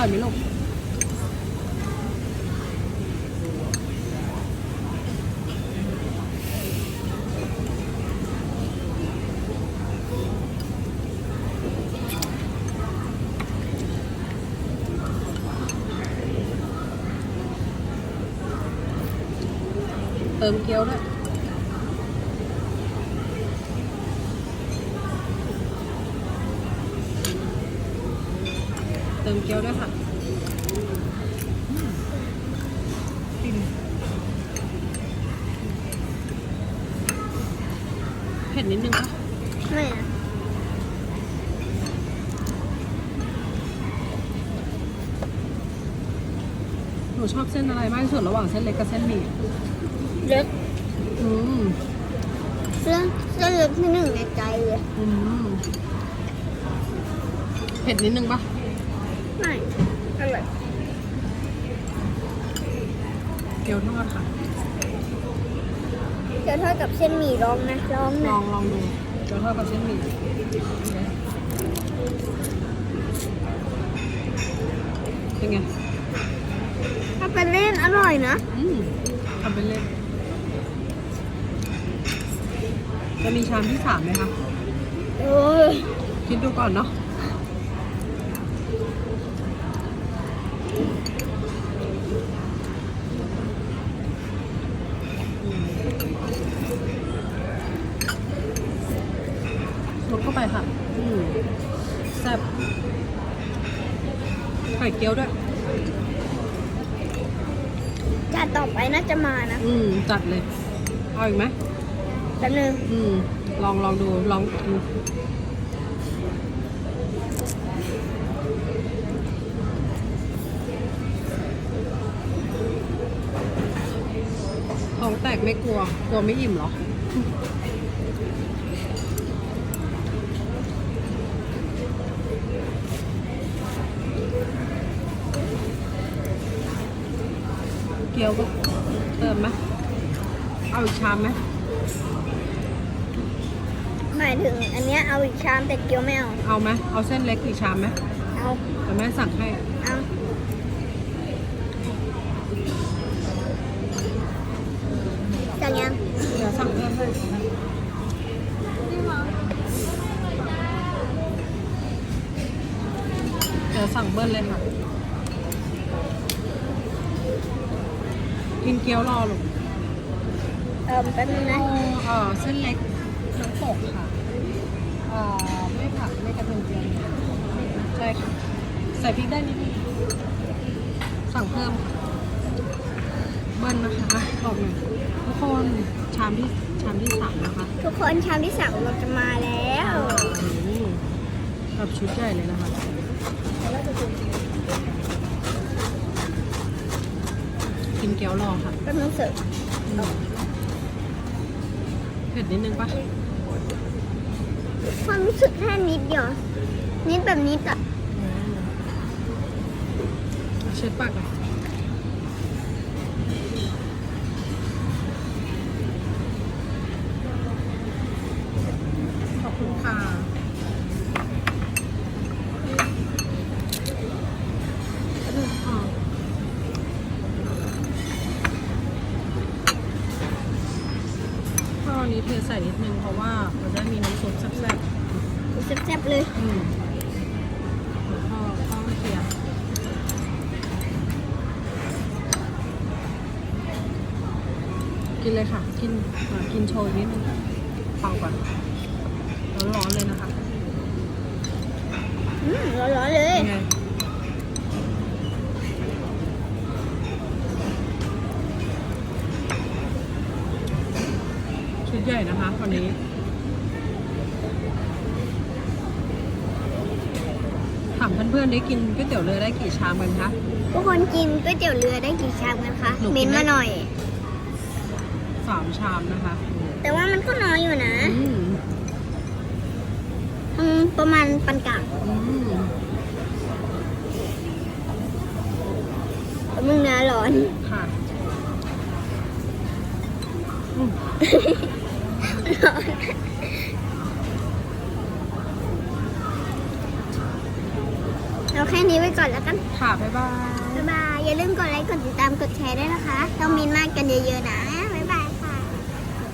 อยไหมลูกเติมเกี๊ยวด้วย เติมเกี๊ยวด้วยค่ะฟินเผ็ดนิดนึงปะไม่อะหนูชอบเส้นอะไรมากที่สุดระหว่างเส้นเล็กกับเส้นหมี่เล็กอืมเส้นเส้นเล็กที่หนึ่งในใจเลยอืมเผ็ดนิดนึงปะ ไม่อร่อยเกี๊ยวทอดค่ะเจอทอดกับเส้นหมี่ร้องนะร้องลนะองลองดูเกี๊ยวทอดกับเส้นหมี่เป็นไง ถ้าเป็นเล่นอร่อยนะ อืมทำเป็นเล่นจะมีชามที่สามไหมคะโอ้ยคิดดูก่อนเนาะ ล ดเข้าไปค่ะอืมแซ่บไข่เกี๊ยวด้วยจานต่อไปน่าจะมานะ อืม จัดเลย เอาอีกไหมแป๊บนึงอืม ลองลองดูลองดูท้องแตกไม่กลัว กลัวไม่อิ่มเหรอ เกี๊ยวก็เติมไหมเอาอีกชามไหมหมายถึงอันเนี้ยเอาอีกชามแต่เกี๊ยวไม่เอาเอาไหมเอาเส้นเล็กอีกชามไหมเอาแต่แม่สั่งให้เอาจังยังเดี๋ยวสั่งเพิ่มให้เดี๋ยวสั่งเบิ้ลเลยค่ะ กินเกี๊ยวรอหรอเออแป๊บนึงนะเออเส้นเล็กน้ำตกค่ะเอ่อไม่ผักไม่กระเทียมเจียวใช่ค่ะใส่พริกได้นิดนึงสั่งเพิ่มค่ะเบิ้ลนะคะบอกหน่อยทุกคนชามที่ชามที่สามนะคะ ทุกคนชามที่สามเราจะมาแล้วอืมแบบชุดใหญ่เลยนะคะ กินเกี๊ยวรอค่ะแป๊บนึงเสิร์ฟอืมเผ็ดนิดนึงปะความรู้สึกแค่นิดเดียว นิดแบบนิดอะอืมเช็ดปากหน่อยขอบคุณค่ะ เทใส่นิดนึงเพราะว่ามันจะได้มีน้ำซุปแซ่บแซ่บๆเลยๆอืมแล้วก็ข้าวเคียงกินเลยค่ะ กินอ่ากินโชว์นิดนึงเป่าก่อนร้อนๆเลยนะคะอืมร้อนๆเลย เป็นไง ใหญ่นะคะวันนี้ถามเพื่อนๆได้กินก๋วยเตี๋ยวเรือได้กี่ชามกันคะทุกคนกินก๋วยเตี๋ยวเรือได้กี่ชามกันคะหนูกินเม้นมาหน่อยสามชามนะคะ แต่ว่ามันก็น้อยอยู่นะอืมอืมประมาณปานกลางอืมมึงนะร้อนค่ะอืมร้อน เราแค่นี้ไว้ก่อนแล้วกัน ค่ะ บ๊ายบาย บ๊ายบาย อย่าลืมกดไลค์ กดติดตาม กดแชร์ด้วยนะคะ ต้องมินมากกันเยอะๆนะ